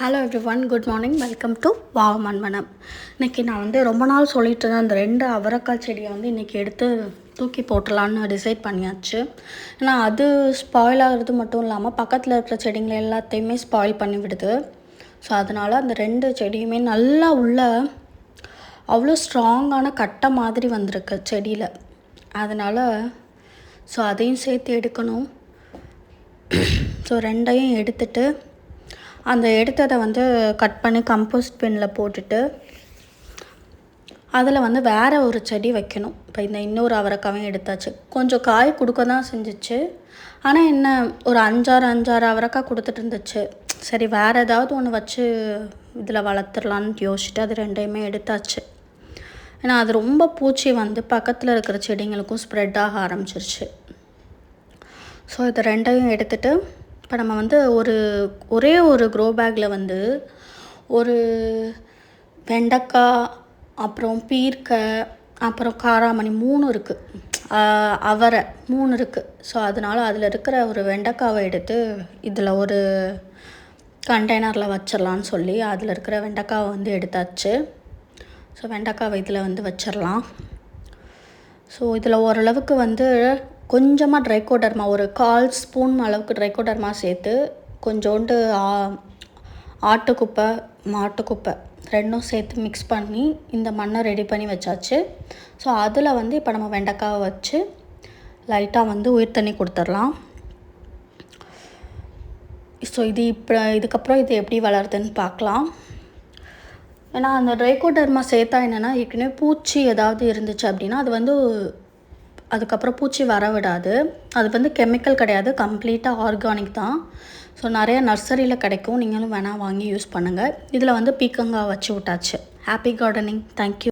Hello everyone good morning welcome to வாவமன் மனம் இன்றைக்கி நான் வந்து ரொம்ப நாள் சொல்லிட்டு இருந்தேன் அந்த ரெண்டு அவரைக்காய் செடியை வந்து இன்றைக்கி எடுத்து தூக்கி போட்டுடலான்னு டிசைட் பண்ணியாச்சு. ஏன்னா அது ஸ்பாயில் ஆகிறது மட்டும் இல்லாமல் பக்கத்தில் இருக்கிற செடிங்களை எல்லாத்தையுமே ஸ்பாயில் பண்ணி விடுது. ஸோ அதனால் அந்த ரெண்டு செடியுமே நல்லா உள்ள அவ்வளோ ஸ்ட்ராங்கான கட்டை மாதிரி வந்திருக்கு செடியில். அதனால் ஸோ அதையும் சேர்த்து எடுக்கணும். ஸோ ரெண்டையும் எடுத்துட்டு அந்த எடுத்ததை வந்து கட் பண்ணி கம்போஸ்ட் பின்னில் போட்டுட்டு அதில் வந்து வேறு ஒரு செடி வைக்கணும். இப்போ இந்த இன்னொரு அவரைக்காவையும் எடுத்தாச்சு. கொஞ்சம் காய் கொடுக்க தான் செஞ்சிச்சு. ஆனால் என்ன ஒரு அஞ்சாறு அஞ்சாறு அவரைக்காய் கொடுத்துட்டு இருந்துச்சு. சரி வேறு ஏதாவது ஒன்று வச்சு இதில் வளர்த்துடலான்னு யோசிச்சுட்டு அது ரெண்டையுமே எடுத்தாச்சு. ஏன்னா அது ரொம்ப பூச்சி வந்து பக்கத்தில் இருக்கிற செடிங்களுக்கும் ஸ்ப்ரெட் ஆக ஆரம்பிச்சிருச்சு. ஸோ இதை ரெண்டையும் எடுத்துகிட்டு இப்போ நம்ம வந்து ஒரு ஒரே ஒரு க்ரோ பேக்கில் வந்து ஒரு வெண்டைக்காய் அப்புறம் பீர்க்கை அப்புறம் காராமணி மூணு இருக்குது அவரை மூணு இருக்குது ஸோ அதனால் அதில் இருக்கிற ஒரு வெண்டைக்காவை எடுத்து இதில் ஒரு கண்டெய்னரில் வச்சிடலான்னு சொல்லி அதில் இருக்கிற வெண்டைக்காவை வந்து எடுத்தாச்சு. ஸோ வெண்டைக்காவை இதில் வந்து வச்சிடலாம் ஸோ இதில் ஓரளவுக்கு வந்து கொஞ்சமாக ட்ரைகோடர்மா ஒரு கால் ஸ்பூன் அளவுக்கு ட்ரைகோடர்மா சேர்த்து கொஞ்சோண்டு ஆட்டுக்குப்பை மாட்டுக்குப்பை ரெண்டும் சேர்த்து மிக்ஸ் பண்ணி இந்த மண்ணை ரெடி பண்ணி வச்சாச்சு. ஸோ அதில் வந்து இப்போ நம்ம வெண்டைக்காவை வச்சு லைட்டாக வந்து உயிர் தண்ணி கொடுத்துர்லாம் ஸோ இது இப்போ இதுக்கப்புறம் இது எப்படி வளருதுன்னு பார்க்கலாம். ஏன்னா அந்த ட்ரைகோடர்மா சேர்த்தா என்னென்னா ஏற்கனவே பூச்சி ஏதாவது இருந்துச்சு அப்படின்னா அது வந்து அதுக்கப்புறம் பூச்சி வர விடாது. அது வந்து கெமிக்கல் கிடையாது. கம்ப்ளீட்டாக ஆர்கானிக் தான். ஸோ நிறைய நர்சரியில் கிடைக்கும். நீங்களும் வேணால் வாங்கி யூஸ் பண்ணுங்கள் இதில் வந்து பீக்கங்காய் வச்சு விட்டாச்சு. Happy gardening. தேங்க்யூ